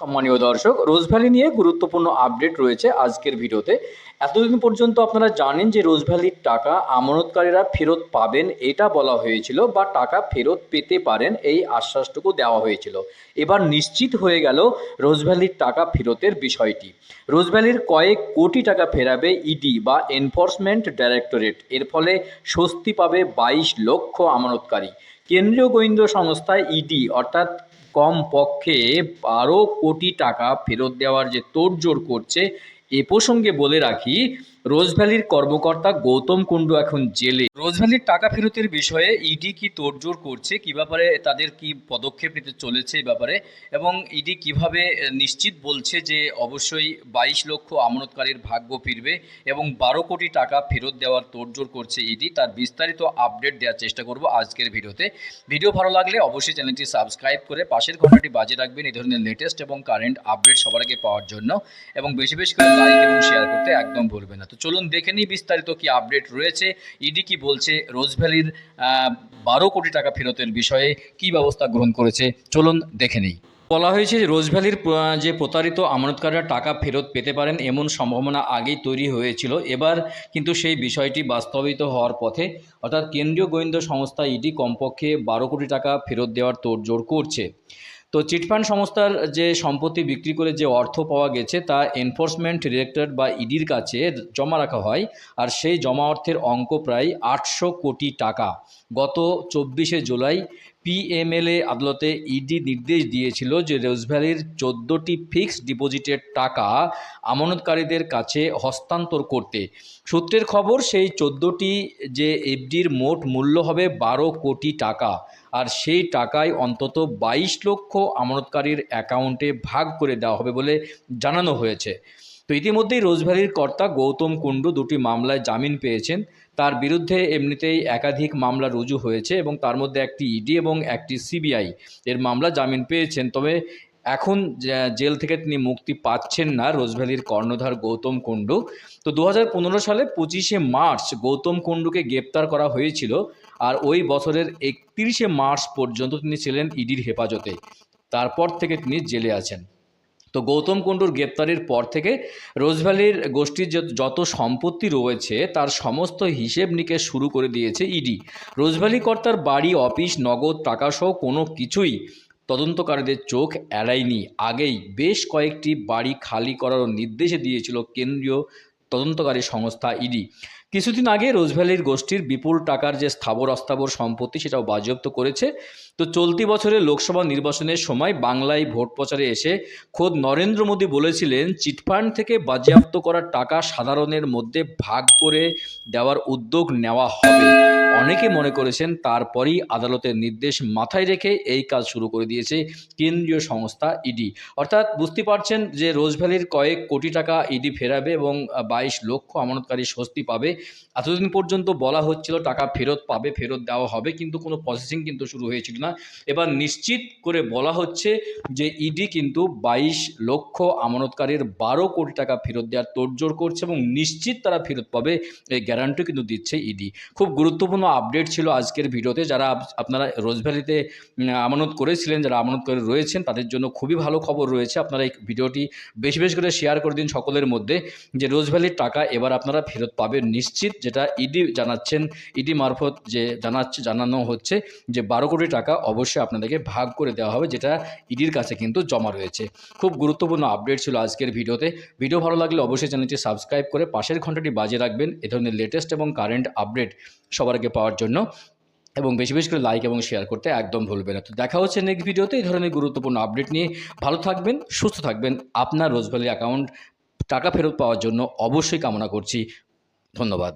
সম্মানীয় দর্শক রোজভ্যালি নিয়ে গুরুত্বপূর্ণ আপডেট রয়েছে আজকের ভিডিওতে। এতদিন পর্যন্ত আপনারা জানেন যে রোজভ্যালির টাকা আমানতকারীরা ফেরত পাবেন এটা বলা হয়েছিল বা টাকা ফেরত পেতে পারেন এই আশ্বাসটুকু দেওয়া হয়েছিল। এবার নিশ্চিত হয়ে গেল রোজভ্যালির টাকা ফেরতের বিষয়টি। রোজভ্যালির কয়েক কোটি টাকা ফেরাবে ইডি বা এনফোর্সমেন্ট ডাইরেক্টরেট। এর ফলে স্বস্তি পাবে বাইশ লক্ষ আমানতকারী। কেন্দ্রীয় গোয়েন্দা সংস্থা ইডি, অর্থাৎ কম পক্ষে বারো কোটি টাকা ফেরত দেওয়ার যে তোড়জোড় করছে এ প্রসঙ্গে বলে রাখি রোজভ্যালির কর্মকর্তা গৌতম কুণ্ডু এখন জেলে। রোজভ্যালির টাকা ফেরতের বিষয়ে ইডি কি তোড়জোড় করছে? কি ব্যাপারে তাদের কি পদক্ষেপ নিতে চলেছে এই ব্যাপারে? এবং ইডি কীভাবে নিশ্চিত বলছে যে অবশ্যই বাইশ লক্ষ আমানতকারীর ভাগ্য ফিরবে এবং বারো কোটি টাকা ফেরত দেওয়ার তোড়জোড় করছে ইডি, তার বিস্তারিত আপডেট দেওয়ার চেষ্টা করব আজকের ভিডিওতে। ভিডিও ভালো লাগলে অবশ্যই চ্যানেলটি সাবস্ক্রাইব করে পাশের ঘন্টাটি বাজে রাখবেন এই ধরনের লেটেস্ট এবং কারেন্ট আপডেট সবার আগে পাওয়ার জন্য। এবং বেশি বেশি করে লাইক এবং শেয়ার করতে একদম ভুলবেন না। তো চলুন দেখে নিই বিস্তারিত কি আপডেট রয়েছে। ইডি কি বলছে? রোজভ্যালির বারো কোটি টাকা ফেরতের বিষয়ে কি ব্যবস্থা গ্রহণ করেছে? চলুন দেখে নিই। বলা হয়েছে যে রোজভ্যালির যে প্রতারিত আমানতকাররা টাকা ফেরত পেতে পারেন এমন সম্ভাবনা আগেই তৈরি হয়েছিল। এবার কিন্তু সেই বিষয়টি বাস্তবায়িত হওয়ার পথে অর্থাৎ কেন্দ্রীয় গোয়েন্দা সংস্থা ইডি কমপক্ষে বারো কোটি টাকা ফেরত দেওয়ার তোড়জোড় করছে। তো চিটফান্ড সংস্থার যে সম্পত্তি বিক্রি করে যে অর্থ পাওয়া গেছে তা এনফোর্সমেন্ট ডিরেক্টরেট বা ইডির কাছে জমা রাখা হয় আর সেই জমা অর্থের অঙ্ক প্রায় আটশো কোটি টাকা। গত চব্বিশে জুলাই পিএমএলএ আদালতে ইডি নির্দেশ দিয়েছিল যে রোজভ্যালির চোদ্দোটি ফিক্সড ডিপোজিটের টাকা আমানতকারীদের কাছে হস্তান্তর করতে। সূত্রের খবর, সেই চোদ্দোটি যে এফডির মোট মূল্য হবে বারো কোটি টাকা, আর সেই টাকায় অন্তত বাইশ লক্ষ আমানতকারীর অ্যাকাউন্টে ভাগ করে দেওয়া হবে বলে জানানো হয়েছে। তো ইতিমধ্যেই রোজভ্যালির কর্তা গৌতম কুণ্ডু দুটি মামলায় জামিন পেয়েছেন। তার বিরুদ্ধে এমনিতেই একাধিক মামলা রুজু হয়েছে এবং তার মধ্যে একটি ইডি এবং একটি সিবিআই এর মামলা জামিন পেয়েছেন। তবে এখন জেল থেকে তিনি মুক্তি পাচ্ছেন না রোজভ্যালির কর্ণধার গৌতম কুণ্ডু। তো দু হাজার পনেরো সালে পঁচিশে মার্চ গৌতম কুণ্ডুকে গ্রেপ্তার করা হয়েছিল আর ওই বছরের একত্রিশে মার্চ পর্যন্ত তিনি ছিলেন ইডির হেফাজতে। তারপর থেকে তিনি জেলে আছেন। তো গৌতম কুণ্ডুর গ্রেপ্তারের পর থেকে রোজভ্যালির গোষ্ঠীর যত- সম্পত্তি রয়েছে, তার সমস্ত হিসেব নিকেশ শুরু করে দিয়েছে ইডি। রোজভ্যালি কর্তার বাড়ি, অফিস, নগদ টাকাসহ কোনো কিছুই তদন্তকারীদের চোখ এড়ায়নি। আগেই বেশ কয়েকটি বাড়ি খালি করারও নির্দেশে দিয়েছিল কেন্দ্রীয় তদন্তকারী সংস্থা ইডি। কিছুদিন আগে রোজভ্যালির গোষ্ঠীর বিপুল টাকার যে স্থাবর অস্থাবর সম্পত্তি সেটাও বাজেয়াপ্ত করেছে। তো চলতি বছরের লোকসভা নির্বাচনের সময় বাংলায় ভোট প্রচারে এসে খোদ নরেন্দ্র মোদী বলেছিলেন চিটফান্ড থেকে বাজেয়াপ্ত করা টাকা সাধারণের মধ্যে ভাগ করে দেওয়ার উদ্যোগ নেওয়া হবে। অনেকে মনে করেছেন তারপরই আদালতের নির্দেশ মাথায় রেখে এই কাজ শুরু করে দিয়েছে কেন্দ্রীয় সংস্থা ইডি। অর্থাৎ বুঝতে পারছেন যে রোজভ্যালির কয়েক কোটি টাকা ইডি ফেরাবে এবং বাইশ লক্ষ আমানতকারী স্বস্তি পাবে। এতদিন পর্যন্ত বলা হচ্ছিল টাকা ফেরত পাবে, ফেরত দেওয়া হবে, কিন্তু কোনো প্রসেসিং কিন্তু শুরু হয়েছিল না। এবার নিশ্চিত করে বলা হচ্ছে যে ইডি কিন্তু বাইশ লক্ষ আমানতকারীর বারো কোটি টাকা ফেরত দেওয়ার তোড়জোড় করছে এবং নিশ্চিত তারা ফেরত পাবে, এই গ্যারান্টি কিন্তু দিচ্ছে ইডি। খুব গুরুত্বপূর্ণ আপডেট ছিল আজকের ভিডিওতে? যারা আপনারা রোজভ্যালিতে আমানত করেছিলেন, যারা আমানত করে রয়েছেন, তাদের জন্য খুবই ভালো খবর রয়েছে। আপনারা এই ভিডিওটি বেশি বেশি করে শেয়ার করে দিন সকলের মধ্যে, যে রোজভ্যালির টাকা এবার আপনারা ফেরত পাবেন নিশ্চিত। যেটা ইডি জানাচ্ছেন ইডি মারফত যে জানাচ্ছে, জানানো হচ্ছে যে বারো কোটি টাকা অবশ্যই আপনাদেরকে ভাগ করে দেওয়া হবে, যেটা ইডির কাছে কিন্তু জমা রয়েছে। খুব গুরুত্বপূর্ণ আপডেট ছিল আজকের ভিডিওতে। ভিডিও ভালো লাগলে অবশ্যই চ্যানেলটি সাবস্ক্রাইব করে পাশের ঘন্টাটি বাজিয়ে রাখবেন। এ ধরনের লেটেস্ট এবং কারেন্ট আপডেট সবার আগে পাওয়ার জন্য। এবং বেশি বেশি করে লাইক এবং শেয়ার করতে একদম ভুলবে না। তো দেখা হচ্ছে নেক্সট ভিডিওতে এই ধরনের গুরুত্বপূর্ণ আপডেট নিয়ে ভালো থাকবেন, সুস্থ থাকবেন। আপনার রোজভ্যালি অ্যাকাউন্ট টাকা ফেরত পাওয়ার জন্য অবশ্যই কামনা করছি। ধন্যবাদ।